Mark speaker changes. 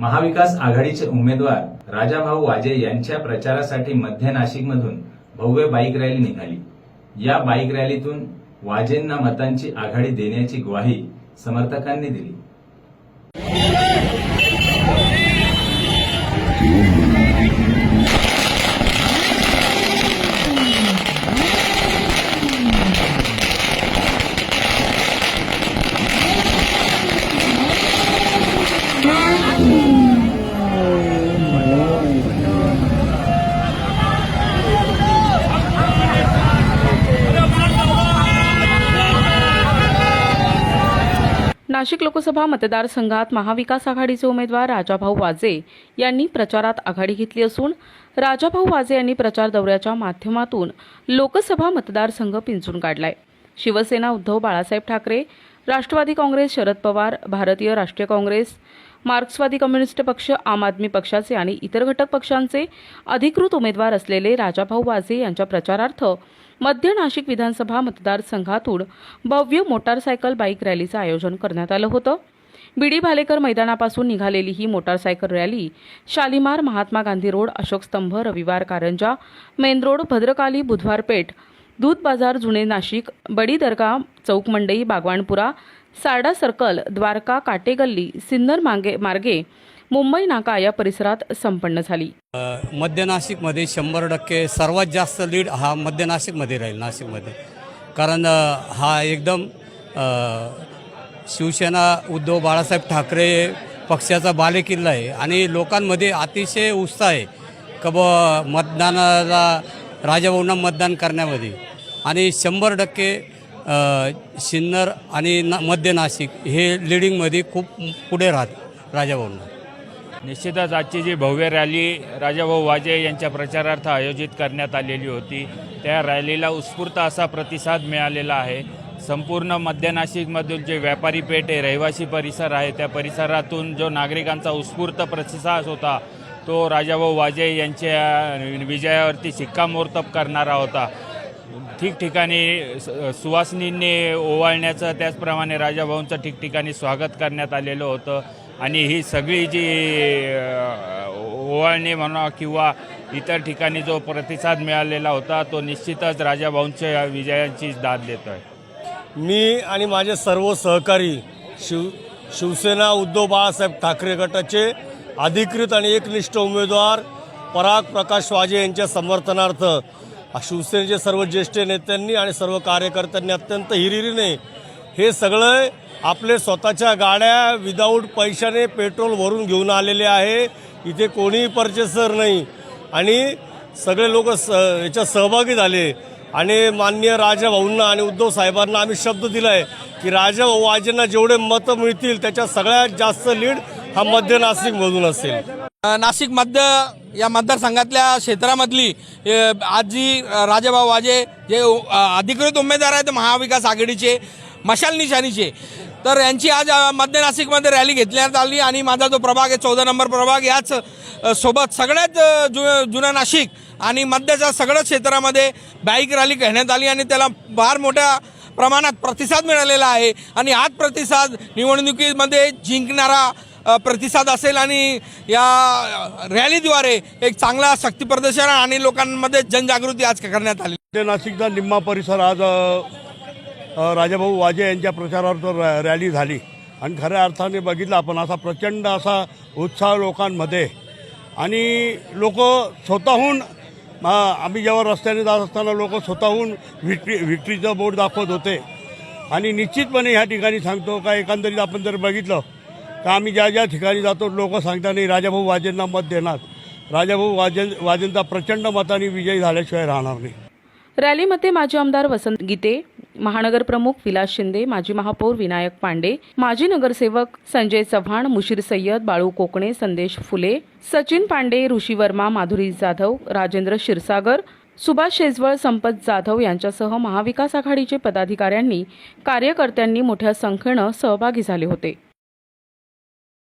Speaker 1: महाविकास आघाडीचे उमेदवार राजाभाऊ वाजे यांच्या प्रचारासाठी मध्य नाशिकमधून भव्य बाईक रॅली निघाली. या बाईक रॅलीतून वाजेंना मतांची आघाडी देण्याची ग्वाही समर्थकांनी दिली.
Speaker 2: नाशिक लोकसभा मतदारसंघात महाविकास आघाडीचे उमेदवार राजाभाऊ वाजे यांनी प्रचारात आघाडी घेतली असून राजाभाऊ वाजे यांनी प्रचार दौऱ्याच्या माध्यमातून लोकसभा मतदारसंघ पिंचून काढलाय. शिवसेना उद्धव बाळासाहेब ठाकरे राष्ट्रवादी काँग्रेस शरद पवार भारतीय राष्ट्रीय काँग्रेस मार्क्सवादी कम्युनिस्ट पक्ष आम आदमी पक्षाचे आणि इतर घटक पक्षांचे अधिकृत उमेदवार असलेले राजाभाऊ वाजे यांच्या प्रचारार्थ मध्य नाशिक विधानसभा मतदारसंघातून भव्य मोटारसायकल बाईक रॅलीचं आयोजन करण्यात आलं होतं. बीडी भालेकर मैदानापासून निघालेली ही motorcycle rally Shalimar Mahatma Gandhi road Ashok Stambh Ravivar Karanja main road Bhadrakali बुधवार पेठ दूध बाजार जुने नाशिक बडी दर्गा चौक मंडई बागवाणपुरा सारडा सर्कल द्वारका काटेगल्ली सिन्नर मांगे मार्गे मुंबई नाका या परिसरात संपन्न झाली.
Speaker 3: मध्य नाशिकमध्ये शंभर टक्के सर्वात जास्त लीड हा मध्य नाशिकमध्ये राहील नाशिकमध्ये. कारण हा एकदम शिवसेना उद्धव बाळासाहेब ठाकरे पक्षाचा बालेकिल्ला आहे आणि लोकांमध्ये अतिशय उत्साह आहे का बुवा मतदानाला राजाभाऊंना मतदान करण्यामध्ये. आणि शंभर टक्के सिन्नर आणि ना मध्य नाशिक हे लिडिंगमध्ये खूप पुढे राहत राजाभाऊंना.
Speaker 4: निश्चितच आजची जी भव्य रॅली राजाभाऊ वाजे यांच्या प्रचारार्थ आयोजित करण्यात आलेली होती त्या रॅलीला उत्स्फूर्त असा प्रतिसाद मिळालेला आहे. संपूर्ण मध्य नाशिकमधील जे व्यापारी पेठ आहे रहिवासी परिसर आहे त्या परिसरातून जो नागरिकांचा उत्स्फूर्त प्रतिसाद होता तो राजाभाऊ वाजे यांच्या विजयावरती शिक्कामोर्तब करणारा होता. ठिकठिकाणी सुवासिनींनी ओवाळण्याचं त्याचप्रमाणे राजाभाऊंचं ठिकठिकाणी स्वागत करण्यात आलेलं होतं. आणि ही सगळी जी ओवाळणी म्हणा किंवा इतर ठिकाणी जो प्रतिसाद मिळालेला होता तो निश्चितच राजाभाऊंच्या विजयांची दाद देतो आहे.
Speaker 5: मी आणि माझे सर्व सहकारी शिव शिवसेना उद्धव बाळासाहेब ठाकरे गटाचे अधिकृत आणि एकनिष्ठ उमेदवार पराग प्रकाश वाजे यांच्या समर्थनार्थ शिवसेनेचे सर्व ज्येष्ठ नेत्यांनी आणि सर्व कार्यकर्त्यांनी अत्यंत हिरिरीने हे सगळं आपले स्वतःच्या गाड्या विदाऊट पैशाने पेट्रोल भरून घेऊन आलेले आहे. इथे कोणीही परचेसर नाही. आणि सगळे लोक स याच्यात सहभागी झाले. आणि माननीय राजाभाऊंना आणि उद्धव साहेबांना आम्ही शब्द दिला आहे की राजाभाऊ आजींना जेवढे मतं मिळतील त्याच्यात सगळ्यात जास्त लीड हा मध्य नाशिकमधून असेल.
Speaker 6: नाशिक मध्य या मतदारसंघातल्या क्षेत्रामधली आज जी राजाभाऊ वाजे जे अधिकृत उमेदवार आहेत महाविकास आघाडीचे मशाल निशाणीचे तर यांची आज मध्य नाशिकमध्ये रॅली घेतण्यात आली आणि माझा जो प्रभाग आहे चौदा नंबर प्रभाग याच सोबत सगळ्याच जु जुनं नाशिक आणि मध्याच्या सगळ्याच क्षेत्रामध्ये बाईक रॅली घेण्यात आली आणि त्याला फार मोठ्या प्रमाणात प्रतिसाद मिळालेला आहे. आणि हाच प्रतिसाद निवडणुकीमध्ये जिंकणारा प्रतिसाद असेल आणि या रॅलीद्वारे एक चांगला शक्तीप्रदर्शन आणि लोकांमध्ये जनजागृती आज करण्यात आली.
Speaker 7: नाशिकचा निम्मा परिसर आज राजाभाऊ वाजे यांच्या प्रचारार्थ रॅ- रॅली झाली. आणि खऱ्या अर्थाने बघितलं आपण असा प्रचंड असा उत्साह लोकांमध्ये. आणि लोक स्वतःहून आम्ही जेव्हा रस्त्याने जात असताना लोक स्वतःहून व्हिक्ट्री व्हिक्ट्रीचं बोर्ड दाखवत होते. आणि निश्चितपणे ह्या ठिकाणी सांगतो का एकंदरीत आपण जर बघितलं का आम्ही ज्या ज्या ठिकाणी जातो लोक सांगता नाही राजाभाऊ वाजेंना मत देणार. राजाभाऊ वाजे वाजेंचा प्रचंड मताने विजयी झाल्याशिवाय राहणार नाही.
Speaker 2: रॅलीमध्ये माजी आमदार वसंत गीते महानगर प्रमुख विलास शिंदे माजी महापौर विनायक पांडे माजी नगरसेवक संजय चव्हाण मुशीर सय्यद बाळू कोकणे संदेश फुले सचिन पांडे ऋषी वर्मा माधुरी जाधव राजेंद्र क्षीरसागर सुभाष शेजवळ संपत जाधव यांच्यासह महाविकास आघाडीचे पदाधिकाऱ्यांनी कार्यकर्त्यांनी मोठ्या संख्येनं सहभागी झाले होते.